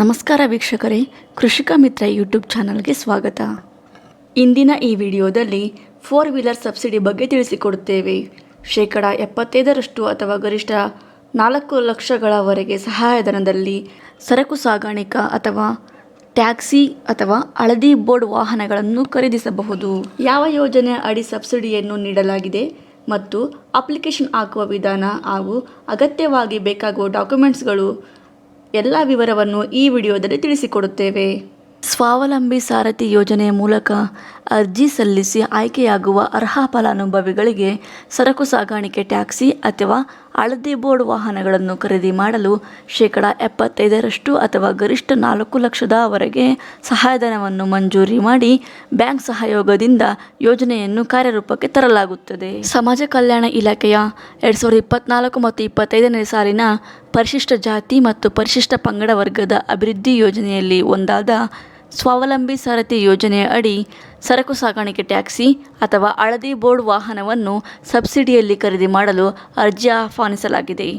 ನಮಸ್ಕಾರ ವೀಕ್ಷಕರೇ, ಕೃಷಿಕ ಮಿತ್ರ ಯೂಟ್ಯೂಬ್ ಚಾನಲ್ಗೆ ಸ್ವಾಗತ. ಇಂದಿನ ಈ ವಿಡಿಯೋದಲ್ಲಿ ಫೋರ್ ವೀಲರ್ ಸಬ್ಸಿಡಿ ಬಗ್ಗೆ ತಿಳಿಸಿಕೊಡುತ್ತೇವೆ. ಶೇಕಡ ಎಪ್ಪತ್ತೈದರಷ್ಟು ಅಥವಾ ಗರಿಷ್ಠ ನಾಲ್ಕು ಲಕ್ಷಗಳವರೆಗೆ ಸಹಾಯಧನದಲ್ಲಿ ಸರಕು ಸಾಗಾಣಿಕಾ ಅಥವಾ ಟ್ಯಾಕ್ಸಿ ಅಥವಾ ಹಳದಿ ಬೋರ್ಡ್ ವಾಹನಗಳನ್ನು ಖರೀದಿಸಬಹುದು. ಯಾವ ಯೋಜನೆ ಅಡಿ ಸಬ್ಸಿಡಿಯನ್ನು ನೀಡಲಾಗಿದೆ ಮತ್ತು ಅಪ್ಲಿಕೇಶನ್ ಹಾಕುವ ವಿಧಾನ ಹಾಗೂ ಅಗತ್ಯವಾಗಿ ಬೇಕಾಗುವ ಡಾಕ್ಯುಮೆಂಟ್ಸ್ಗಳು ಎಲ್ಲ ವಿವರವನ್ನು ಈ ವಿಡಿಯೋದಲ್ಲಿ ತಿಳಿಸಿಕೊಡುತ್ತೇವೆ. ಸ್ವಾವಲಂಬಿ ಸಾರಥಿ ಯೋಜನೆಯ ಮೂಲಕ ಅರ್ಜಿ ಸಲ್ಲಿಸಿ ಆಯ್ಕೆಯಾಗುವ ಅರ್ಹ ಫಲಾನುಭವಿಗಳಿಗೆ ಸರಕು ಸಾಗಾಣಿಕೆ ಟ್ಯಾಕ್ಸಿ ಅಥವಾ ಹಳದಿ ಬೋರ್ಡ್ ವಾಹನಗಳನ್ನು ಖರೀದಿ ಮಾಡಲು ಶೇಕಡ ಎಪ್ಪತ್ತೈದರಷ್ಟು ಅಥವಾ ಗರಿಷ್ಠ ನಾಲ್ಕು ಲಕ್ಷದವರೆಗೆ ಸಹಾಯಧನವನ್ನು ಮಂಜೂರಿ ಮಾಡಿ ಬ್ಯಾಂಕ್ ಸಹಯೋಗದಿಂದ ಯೋಜನೆಯನ್ನು ಕಾರ್ಯರೂಪಕ್ಕೆ ತರಲಾಗುತ್ತದೆ. ಸಮಾಜ ಕಲ್ಯಾಣ ಇಲಾಖೆಯ ಎರಡು ಸಾವಿರದ ಇಪ್ಪತ್ನಾಲ್ಕು ಮತ್ತು ಇಪ್ಪತ್ತೈದನೇ ಸಾಲಿನ ಪರಿಶಿಷ್ಟ ಜಾತಿ ಮತ್ತು ಪರಿಶಿಷ್ಟ ಪಂಗಡ ವರ್ಗದ ಅಭಿವೃದ್ಧಿ ಯೋಜನೆಯಲ್ಲಿ ಒಂದಾದ ಸ್ವಾವಲಂಬಿ ಸಾರಥಿ ಯೋಜನೆಯ ಅಡಿ ಸರಕು ಸಾಗಾಣಿಕೆ ಟ್ಯಾಕ್ಸಿ ಅಥವಾ ಹಳದಿ ಬೋರ್ಡ್ ವಾಹನವನ್ನು ಸಬ್ಸಿಡಿಯಲ್ಲಿ ಖರೀದಿ ಮಾಡಲು ಅರ್ಜಿ ಆಹ್ವಾನಿಸಲಾಗಿದೆ.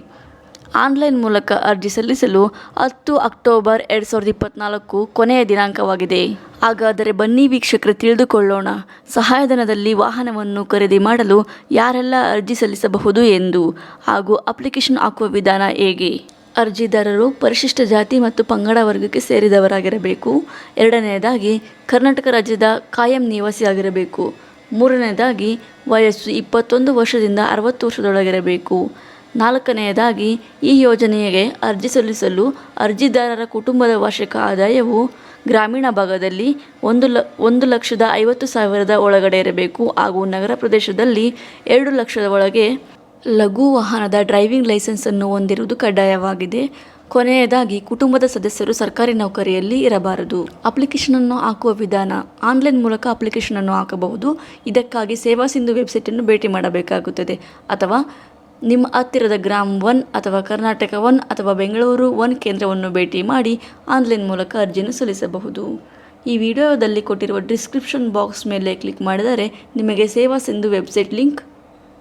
ಆನ್ಲೈನ್ ಮೂಲಕ ಅರ್ಜಿ ಸಲ್ಲಿಸಲು ಹತ್ತು ಅಕ್ಟೋಬರ್ ಎರಡು ಸಾವಿರದ ಇಪ್ಪತ್ತ್ನಾಲ್ಕು ಕೊನೆಯ ದಿನಾಂಕವಾಗಿದೆ. ಹಾಗಾದರೆ ಬನ್ನಿ ವೀಕ್ಷಕರು ತಿಳಿದುಕೊಳ್ಳೋಣ, ಸಹಾಯಧನದಲ್ಲಿ ವಾಹನವನ್ನು ಖರೀದಿ ಮಾಡಲು ಯಾರೆಲ್ಲ ಅರ್ಜಿ ಸಲ್ಲಿಸಬಹುದು ಎಂದು ಹಾಗೂ ಅಪ್ಲಿಕೇಶನ್ ಹಾಕುವ ವಿಧಾನ ಹೇಗೆ? ಅರ್ಜಿದಾರರು ಪರಿಶಿಷ್ಟ ಜಾತಿ ಮತ್ತು ಪಂಗಡ ವರ್ಗಕ್ಕೆ ಸೇರಿದವರಾಗಿರಬೇಕು. ಎರಡನೆಯದಾಗಿ, ಕರ್ನಾಟಕ ರಾಜ್ಯದ ಕಾಯಂ ನಿವಾಸಿಯಾಗಿರಬೇಕು. ಮೂರನೆಯದಾಗಿ, ವಯಸ್ಸು ಇಪ್ಪತ್ತೊಂದು ವರ್ಷದಿಂದ ಅರವತ್ತು ವರ್ಷದೊಳಗಿರಬೇಕು. ನಾಲ್ಕನೆಯದಾಗಿ, ಈ ಯೋಜನೆಗೆ ಅರ್ಜಿ ಸಲ್ಲಿಸಲು ಅರ್ಜಿದಾರರ ಕುಟುಂಬದ ವಾರ್ಷಿಕ ಆದಾಯವು ಗ್ರಾಮೀಣ ಭಾಗದಲ್ಲಿ ಒಂದು ಲ, ಒಂದು ಲಕ್ಷದ ಐವತ್ತು ಸಾವಿರದ ಒಳಗಡೆ ಇರಬೇಕು ಹಾಗೂ ನಗರ ಪ್ರದೇಶದಲ್ಲಿ ಎರಡು ಲಕ್ಷದ ಒಳಗೆ ಲಘು ವಾಹನದ ಡ್ರೈವಿಂಗ್ ಲೈಸೆನ್ಸನ್ನು ಹೊಂದಿರುವುದು ಕಡ್ಡಾಯವಾಗಿದೆ. ಕೊನೆಯದಾಗಿ, ಕುಟುಂಬದ ಸದಸ್ಯರು ಸರ್ಕಾರಿ ನೌಕರಿಯಲ್ಲಿ ಇರಬಾರದು. ಅಪ್ಲಿಕೇಶನನ್ನು ಹಾಕುವ ವಿಧಾನ, ಆನ್ಲೈನ್ ಮೂಲಕ ಅಪ್ಲಿಕೇಶನನ್ನು ಹಾಕಬಹುದು. ಇದಕ್ಕಾಗಿ ಸೇವಾ ಸಿಂಧು ವೆಬ್ಸೈಟನ್ನು ಭೇಟಿ ಮಾಡಬೇಕಾಗುತ್ತದೆ. ಅಥವಾ ನಿಮ್ಮ ಹತ್ತಿರದ ಗ್ರಾಮ್ ಒನ್ ಅಥವಾ ಕರ್ನಾಟಕ ಒನ್ ಅಥವಾ ಬೆಂಗಳೂರು ಒನ್ ಕೇಂದ್ರವನ್ನು ಭೇಟಿ ಮಾಡಿ ಆನ್ಲೈನ್ ಮೂಲಕ ಅರ್ಜಿಯನ್ನು ಸಲ್ಲಿಸಬಹುದು. ಈ ವಿಡಿಯೋದಲ್ಲಿ ಕೊಟ್ಟಿರುವ ಡಿಸ್ಕ್ರಿಪ್ಷನ್ ಬಾಕ್ಸ್ ಮೇಲೆ ಕ್ಲಿಕ್ ಮಾಡಿದರೆ ನಿಮಗೆ ಸೇವಾ ಸಿಂಧು ವೆಬ್ಸೈಟ್ ಲಿಂಕ್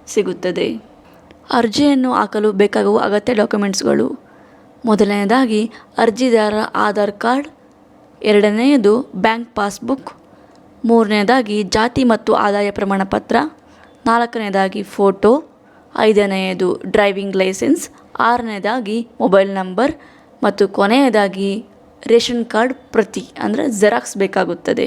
ಸಿಗುತ್ತದೆ. ಅರ್ಜಿಯನ್ನು ಹಾಕಲು ಬೇಕಾಗುವ ಅಗತ್ಯ ಡಾಕ್ಯುಮೆಂಟ್ಸ್ಗಳು. ಮೊದಲನೆಯದಾಗಿ, ಅರ್ಜಿದಾರರ ಆಧಾರ್ ಕಾರ್ಡ್, ಎರಡನೆಯದು ಬ್ಯಾಂಕ್ ಪಾಸ್ಬುಕ್, ಮೂರನೆಯದಾಗಿ ಜಾತಿ ಮತ್ತು ಆದಾಯ ಪ್ರಮಾಣ ಪತ್ರ ನಾಲ್ಕನೆಯದಾಗಿ ಫೋಟೋ, ಐದನೆಯದು ಡ್ರೈವಿಂಗ್ ಲೈಸೆನ್ಸ್ ಆರನೇದಾಗಿ ಮೊಬೈಲ್ ನಂಬರ್ ಮತ್ತು ಕೊನೆಯದಾಗಿ ರೇಷನ್ ಕಾರ್ಡ್ ಪ್ರತಿ, ಅಂದರೆ ಜೆರಾಕ್ಸ್ ಬೇಕಾಗುತ್ತದೆ.